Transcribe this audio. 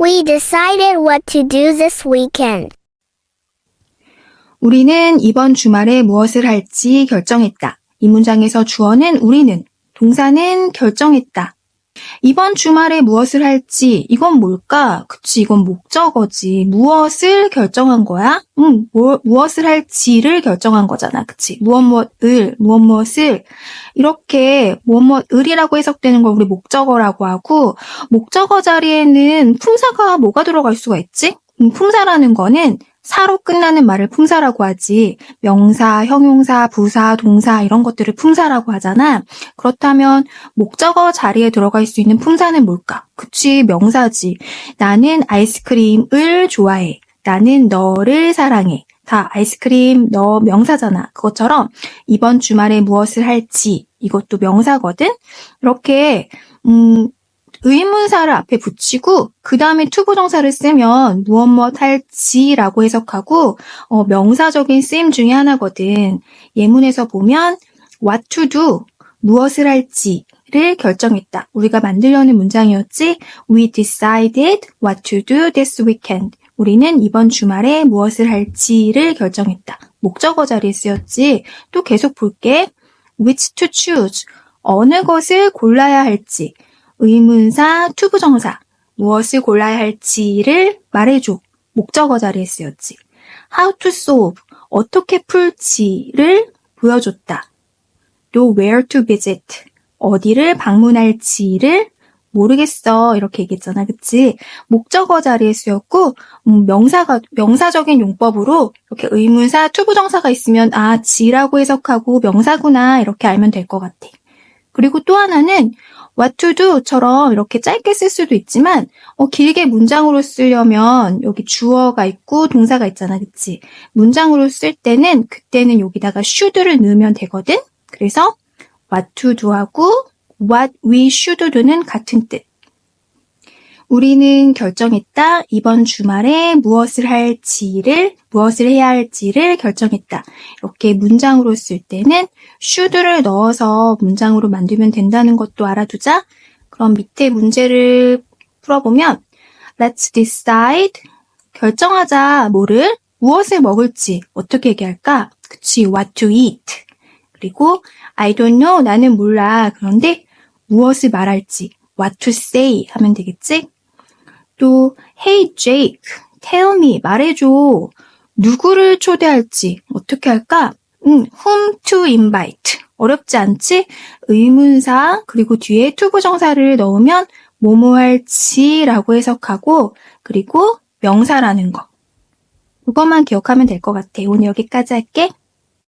We decided what to do this weekend. 우리는 이번 주말에 무엇을 할지 결정했다. 이 문장에서 주어는 우리는, 동사는 결정했다. 이번 주말에 무엇을 할지, 이건 뭘까? 그치, 이건 목적어지. 무엇을 결정한 거야? 응, 뭐, 무엇을 할지를 결정한 거잖아. 그치? 무엇 무엇을, 무엇 무엇을. 이렇게 무엇 무엇을이라고 해석되는 걸 우리 목적어라고 하고, 목적어 자리에는 품사가 뭐가 들어갈 수가 있지? 음, 품사라는 거는 사로 끝나는 말을 품사라고 하지. 명사, 형용사, 부사, 동사 이런 것들을 품사라고 하잖아. 그렇다면 목적어 자리에 들어갈 수 있는 품사는 뭘까? 그치, 명사지. 나는 아이스크림을 좋아해. 나는 너를 사랑해. 다 아이스크림 너 명사잖아. 그것처럼 이번 주말에 무엇을 할지 이것도 명사거든. 이렇게 음 의문사를 앞에 붙이고 그 다음에 투부정사를 쓰면 무엇 무엇 할지라고 해석하고 어, 명사적인 쓰임 중에 하나거든. 예문에서 보면 what to do 무엇을 할지 를 결정했다. 우리가 만들려는 문장이었지. We decided what to do this weekend. 우리는 이번 주말에 무엇을 할지를 결정했다. 목적어 자리에 쓰였지. 또 계속 볼게. which to choose. 어느 것을 골라야 할지. 의문사, 투부정사, 무엇을 골라야 할지를 말해줘. 목적어 자리에 쓰였지. how to solve, 어떻게 풀지를 보여줬다. 또 where to visit, 어디를 방문할지를 모르겠어. 이렇게 얘기했잖아. 그치? 목적어 자리에 쓰였고, 음, 명사가, 명사적인 용법으로 이렇게 의문사, 투부정사가 있으면, 아, 지라고 해석하고 명사구나. 이렇게 알면 될 것 같아. 그리고 또 하나는 what to do처럼 이렇게 짧게 쓸 수도 있지만 어, 길게 문장으로 쓰려면 여기 주어가 있고 동사가 있잖아. 그치? 문장으로 쓸 때는 그때는 여기다가 should를 넣으면 되거든. 그래서 what to do하고 what we should do는 같은 뜻. 우리는 결정했다. 이번 주말에 무엇을 할지를, 무엇을 해야 할지를 결정했다. 이렇게 문장으로 쓸 때는 should를 넣어서 문장으로 만들면 된다는 것도 알아두자. 그럼 밑에 문제를 풀어보면 let's decide 결정하자 뭐를 무엇을 먹을지 어떻게 얘기할까? 그치 what to eat 그리고 I don't know 나는 몰라 그런데 무엇을 말할지 what to say 하면 되겠지? 또 Hey Jake, tell me 말해줘. 누구를 초대할지 어떻게 할까? 음, whom to invite. 어렵지 않지? 의문사 그리고 뒤에 투부정사를 넣으면 뭐뭐 할지라고 해석하고 그리고 명사라는 거. 그것만 기억하면 될 것 같아. 오늘 여기까지 할게.